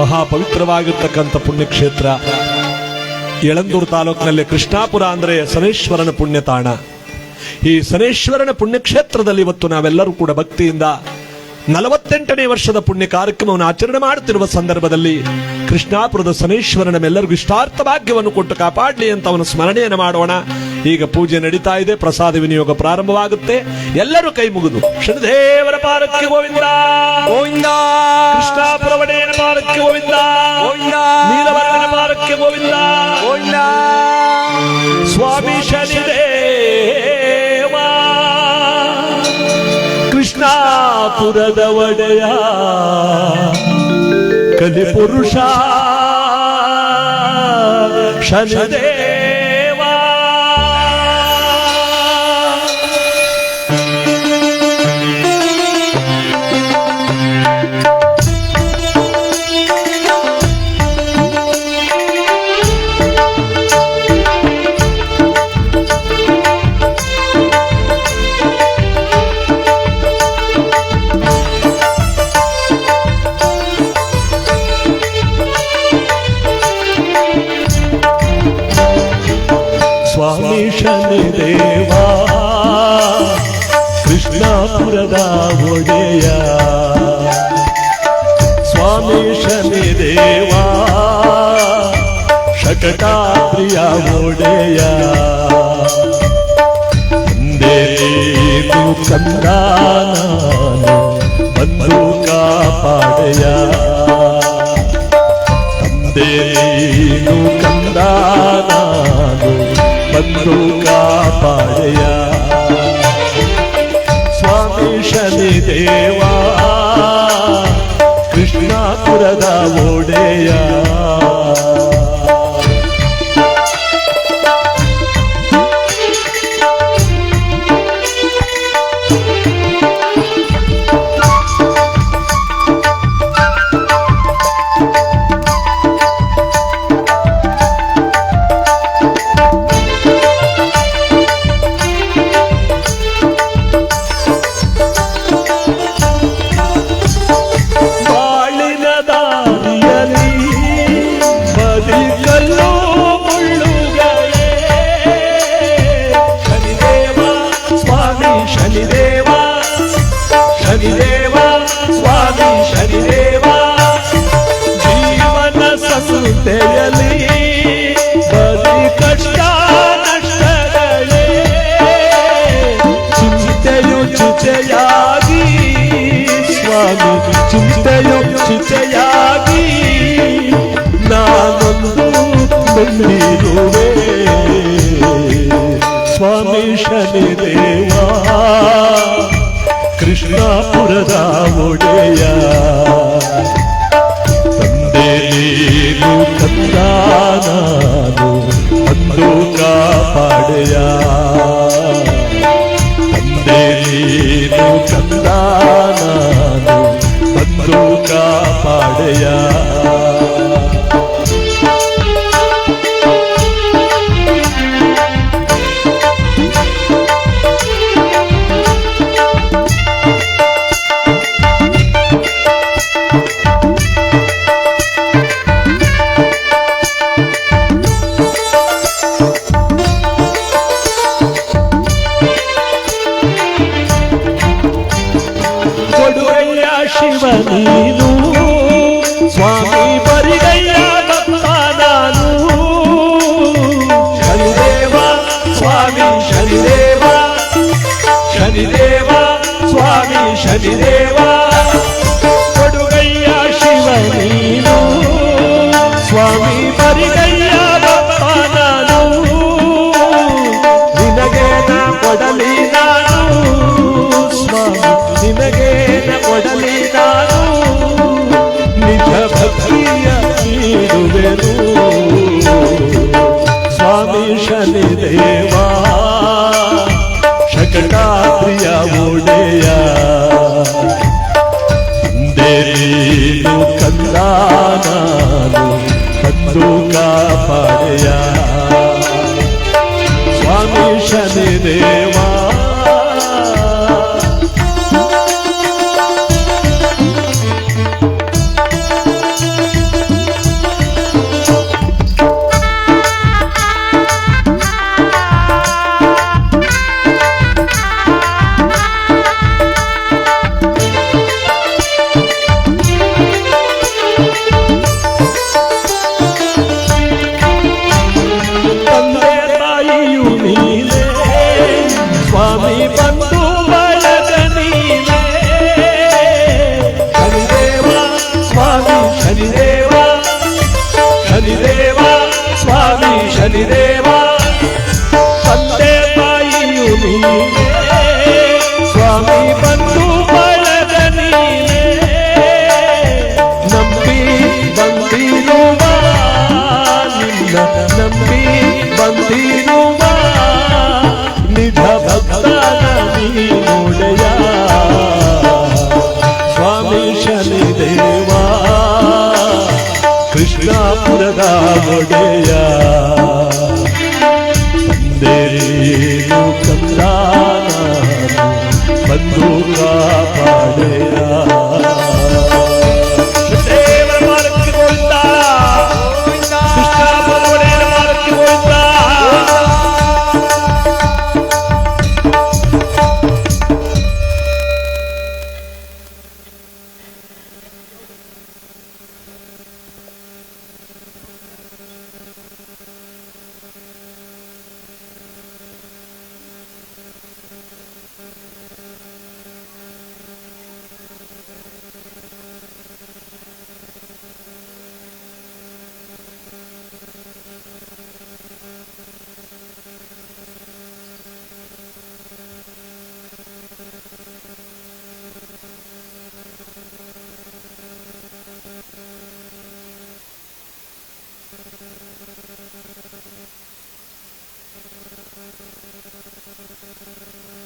ಮಹಾಪವಿತ್ರವಾಗಿರ್ತಕ್ಕಂಥ ಪುಣ್ಯಕ್ಷೇತ್ರ. ಯಳಂದೂರು ತಾಲೂಕಿನಲ್ಲಿ ಕೃಷ್ಣಾಪುರ ಅಂದರೆ ಸನೇಶ್ವರನ ಪುಣ್ಯತಾಣ. ಈ ಸನೇಶ್ವರನ ಪುಣ್ಯಕ್ಷೇತ್ರದಲ್ಲಿ ಇವತ್ತು ನಾವೆಲ್ಲರೂ ಕೂಡ ಭಕ್ತಿಯಿಂದ ನಲವತ್ತೆಂಟನೇ ವರ್ಷದ ಪುಣ್ಯ ಕಾರ್ಯಕ್ರಮವನ್ನು ಆಚರಣೆ ಮಾಡುತ್ತಿರುವ ಸಂದರ್ಭದಲ್ಲಿ ಕೃಷ್ಣಾಪುರದ ಸನೇಶ್ವರನ ಎಲ್ಲರಿಗೂ ಇಷ್ಟಾರ್ಥ ಭಾಗ್ಯವನ್ನು ಕೊಟ್ಟು ಕಾಪಾಡಲಿ ಅಂತ ಅವನು ಸ್ಮರಣೆಯನ್ನು ಮಾಡೋಣ. ಈಗ ಪೂಜೆ ನಡೀತಾ ಇದೆ, ಪ್ರಸಾದ ವಿನಿಯೋಗ ಪ್ರಾರಂಭವಾಗುತ್ತೆ. ಎಲ್ಲರೂ ಕೈ ಮುಗಿದು, ಶನಿದೇವರ ಪಾರಕ್ಕೆ ಗೋವಿಂದ. ಗೋವಿಂದ. ವಡೆಯನ ಪಾದಕ್ಕೆ ಗೋವಿಂದ. ನೀಲವರನ ಪಾದಕ್ಕೆ ಗೋವಿಂದ. ಸ್ವಾಮಿ ಶನಿದೇವ. ಕೃಷ್ಣಾಪುರದ ಒಡೆಯ. ಕಲಿ ಪುರುಷ ಶನಿದೇ ಸ್ವಾಮಿ ಶನಿದೇವ ಕೃಷ್ಣಾಪುರದ ಒಡೆಯ ಸ್ವಾಮಿ ಶನಿದೇವ ಶಕಟಾಪ್ರಿಯ ಒಡೆಯ ಒಂದೇ ನೀನು ಕಂದ ನಾನು ಬಂದು ಕಾಪಾಡೆಯ ತಂದೆ ನೀನು ಕಂದ ನಾನು ಬಂದು ಶನಿ ದೇವಾ ಕೃಷ್ಣಾಪುರದ ಓಡೆಯ ಸಂತೆಯಲಿ ಬದಿ ಕಷ್ಟ ನಷ್ಟಗಳೇ ಚಿಂತೆಯು ಚಿತೆಯಾಗಿ ಸ್ವಾಮಿ ಚಿಂತೆಯು ಚಿತೆಯಾಗಿ ನಾನೊಂದು ಬಂದಿರುವೆ ಸ್ವಾಮಿ ಶನಿದೇವ ಕೃಷ್ಣಾಪುರದ ಒಡೆಯ பாடுயா శనిదేవా శనిదేవా స్వామి శనిదేవా. కొడుగయ్యా శివ నీను స్వామి పరిగయ్యా బాబాను నినగే నా కొడలి నాను స్వామి నినగే నా కొడలి నాను. నిజ భక్తియ నీరు స్వామి శనిదేవా. ನಾನು ಹತ್ತು ಕಾಪಾಡೆಯ ಸ್ವಾಮಿ ಶನಿ ದೇವ ಶನಿದೇವ ತಂದೆ ತಾಯಿಯು ನೀನೇ ಸ್ವಾಮಿ ಬಂದು ಬಳದ ನೀನೇ ನಂಬಿ ಬಂದಿರುವ ನಿನ್ನ ನಂಬಿ ಬಂದಿರುವ ನಿಧ ಭಕ್ತನ ನೀನುಡೆಯ ಸ್ವಾಮಿ ಶನಿದೇವ ಕೃಷ್ಣಾಪುರದ ಒಡೆಯ ಕಾಪಾಡೆಯಾ Thank you.